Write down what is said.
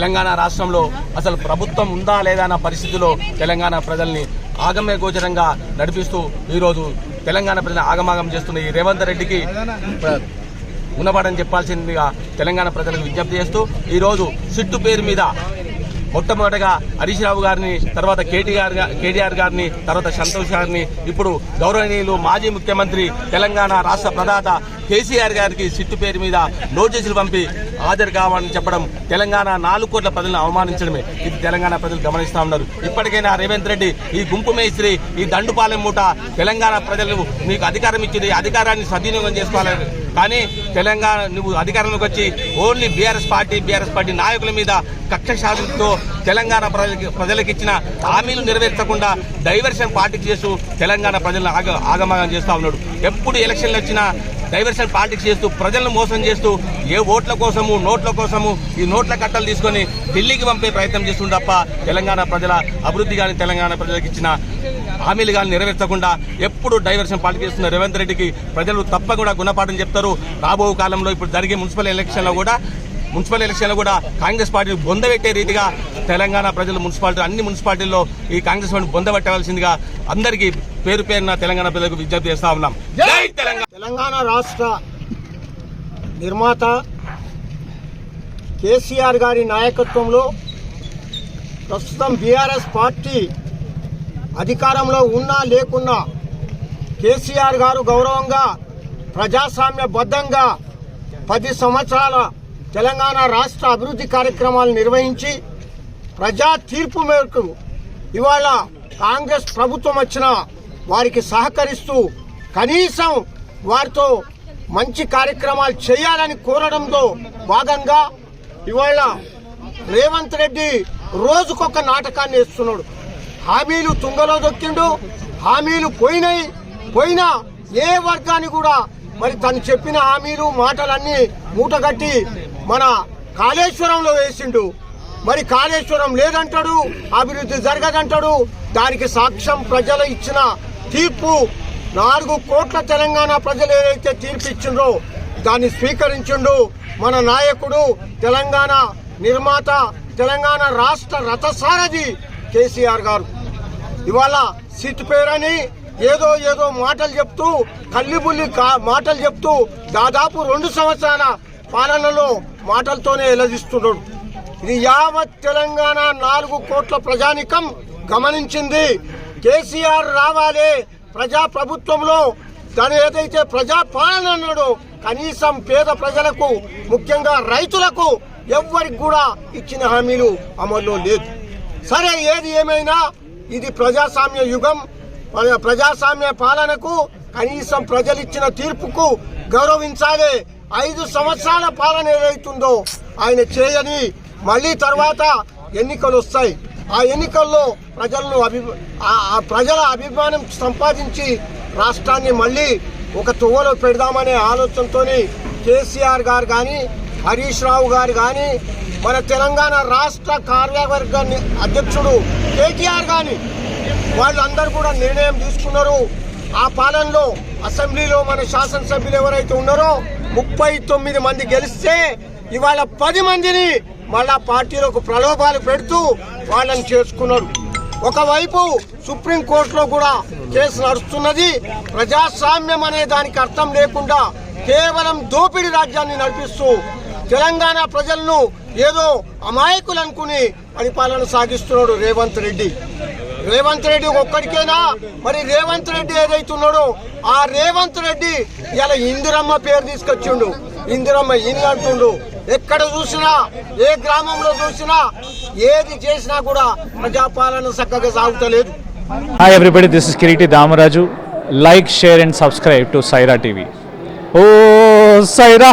తెలంగాణ రాష్ట్రంలో అసలు ప్రభుత్వం ఉందా లేదా అన్న పరిస్థితిలో తెలంగాణ ప్రజల్ని ఆగమ్య గోచరంగా నడిపిస్తూ ఈరోజు తెలంగాణ ప్రజలను ఆగమాగం చేస్తున్న ఈ రేవంత్ రెడ్డికి ఉన్నవాడని చెప్పాల్సిందిగా తెలంగాణ ప్రజలకు విజ్ఞప్తి చేస్తూ ఈరోజు సిట్టు పేరు మీద మొట్టమొదటగా హరీష్ రావు గారిని తర్వాత కేటీఆర్ కేటీఆర్ గారిని తర్వాత సంతోష్ గారిని ఇప్పుడు గౌరవనీయులు మాజీ ముఖ్యమంత్రి తెలంగాణ రాష్ట్ర ప్రదాత కేసీఆర్ గారికి సిట్టు పేరు మీద నోటీసులు పంపి హాజరు కావాలని చెప్పడం తెలంగాణ నాలుగు కోట్ల ప్రజలను అవమానించడమే. ఇది తెలంగాణ ప్రజలు గమనిస్తా ఉన్నారు. ఇప్పటికైనా రేవంత్ రెడ్డి ఈ గుంపు మేస్త్రి ఈ దండుపాలెం మూట తెలంగాణ ప్రజలు మీకు అధికారం ఇచ్చింది అధికారాన్ని సద్వినియోగం చేసుకోవాలని కానీ తెలంగాణ నువ్వు అధికారంలోకి వచ్చి only BRS party BRS party నాయకుల మీద కక్ష సాధనతో తెలంగాణ ప్రజలకి ప్రజలకు ఇచ్చిన హామీలు నెరవేర్చకుండా డైవర్షన్ పార్టీకి చేస్తూ తెలంగాణ ప్రజలను ఆగ ఆగమాగం చేస్తూ ఉన్నాడు. ఎప్పుడు ఎలక్షన్లు వచ్చినా డైవర్షన్ పాలిటిక్స్ చేస్తూ ప్రజలను మోసం చేస్తూ ఏ ఓట్ల కోసము నోట్ల కోసము ఈ నోట్ల కట్టలు తీసుకొని ఢిల్లీకి పంపే ప్రయత్నం చేస్తుంది తప్ప తెలంగాణ ప్రజల అభివృద్ధి కానీ తెలంగాణ ప్రజలకు ఇచ్చిన హామీలు కానీ నెరవేర్చకుండా ఎప్పుడు డైవర్షన్ పాలిటిక్స్ చేస్తున్న రేవంత్ రెడ్డికి ప్రజలు తప్పకుండా గుణపాఠం చెప్తారు. రాబో కాలంలో ఇప్పుడు జరిగే మున్సిపల్ ఎలక్షన్లో కూడా మున్సిపల్ ఎలక్షన్లో కూడా కాంగ్రెస్ పార్టీని బొందబెట్టే రీతిగా తెలంగాణ ప్రజలు మున్సిపాలిటీ అన్ని మున్సిపాలిటీల్లో ఈ కాంగ్రెస్ పార్టీ బొందబెట్టవలసిందిగా అందరికీ పేరు పేరున తెలంగాణ ప్రజలకు విజ్ఞప్తి చేస్తా ఉన్నాం. తెలంగాణ రాష్ట్ర నిర్మాత కేసీఆర్ గారి నాయకత్వంలో ప్రస్తుతం బీఆర్ఎస్ పార్టీ అధికారంలో ఉన్నా లేకున్నా కేసీఆర్ గారు గౌరవంగా ప్రజాస్వామ్యబద్ధంగా పది సంవత్సరాల తెలంగాణ రాష్ట్ర అభివృద్ధి కార్యక్రమాలు నిర్వహించి ప్రజా తీర్పు మేరకు ఇవాళ కాంగ్రెస్ ప్రభుత్వం వచ్చిన వారికి సహకరిస్తూ కనీసం వారితో మంచి కార్యక్రమాలు చేయాలని కోరడంతో భాగంగా ఇవాళ రేవంత్ రెడ్డి రోజుకొక నాటకాన్ని వేస్తున్నాడు. హామీలు తుంగలో దొక్కిండు హామీలు పోయినాయి. పోయినా ఏ వర్గాన్ని కూడా మరి తను చెప్పిన హామీలు మాటలన్నీ మూటగట్టి మన కాళేశ్వరంలో వేసిండు. మరి కాళేశ్వరం లేదంటాడు అభివృద్ధి జరగదంటాడు. దానికి సాక్ష్యం ప్రజలు ఇచ్చిన తీర్పు నాలుగు కోట్ల తెలంగాణ ప్రజలు ఏదైతే తీర్పు ఇచ్చిండ్రో దాన్ని స్వీకరించిండు మన నాయకుడు తెలంగాణ నిర్మాత తెలంగాణ రాష్ట్ర రథసారథి కేసీఆర్ గారు. ఇవాళ సిట్ పేరని ఏదో ఏదో మాటలు చెప్తూ కల్లిబుల్లి కా- మాటలు చెప్తూ దాదాపు రెండు సంవత్సరాల పాలనలో మాటలతోనే ఎలదిస్తున్నాడు ఇది యావత్ తెలంగాణ నాలుగు కోట్ల ప్రజానికం గమనించింది. కేసీఆర్ రావాలి. ప్రజా ప్రభుత్వంలో తను ఏదైతే ప్రజాపాలన అన్నాడో కనీసం పేద ప్రజలకు ముఖ్యంగా రైతులకు ఎవ్వరికి కూడా ఇచ్చిన హామీలు అమల్లో లేదు. సరే ఏది ఏమైనా ఇది ప్రజాస్వామ్య యుగం. మన ప్రజాస్వామ్య పాలనకు కనీసం ప్రజలు ఇచ్చిన తీర్పుకు గౌరవించాలి. ఐదు సంవత్సరాల పాలన ఏదైతుందో ఆయన చేయని మళ్ళీ తర్వాత ఎన్నికలు వస్తాయి. ఆ ఎన్నికల్లో ప్రజలను అభి ప్రజల అభిమానం సంపాదించి రాష్ట్రాన్ని మళ్ళీ ఒక తువ్వలో పెడదామనే ఆలోచనతోని కేసీఆర్ గారు కానీ హరీష్ రావు గారు కానీ మన తెలంగాణ రాష్ట్ర కార్యవర్గ అధ్యక్షుడు కేటీఆర్ కానీ వాళ్ళందరూ కూడా నిర్ణయం తీసుకున్నారు. ఆ పాలనలో అసెంబ్లీలో మన శాసనసభ్యులు ఎవరైతే ఉన్నారో ముప్పై తొమ్మిది మంది గెలిస్తే ఇవాళ పది మందిని మళ్ళా పార్టీలకు ప్రలోభాలు పెడుతూ వాళ్ళని చేసుకున్నారు. ఒకవైపు సుప్రీంకోర్టులో కూడా కేసు నడుస్తున్నది. ప్రజాస్వామ్యం అనే దానికి అర్థం లేకుండా కేవలం దోపిడీ రాజ్యాన్ని నడిపిస్తూ తెలంగాణ ప్రజలను ఏదో అమాయకులు అనుకుని పరిపాలన సాగిస్తున్నాడు రేవంత్ రెడ్డి. రేవంత్ రెడ్డి ఒక్కడికేనా? మరి రేవంత్ రెడ్డి ఏదైతున్నాడో ఆ రేవంత్ రెడ్డి ఇలా ఇందిరమ్మ పేరు తీసుకొచ్చిండు. ఇందిరమ్మ ఇల్లు అంటుండు. ఎక్కడ చూసినా ఏ గ్రామంలో చూసినా ఏది చేసినా కూడా ప్రజాపాలన చక్కగా సాగుతలేదు. Hi everybody this is Kireeti Damaraju like share and subscribe to Saira TV oh Sye Raa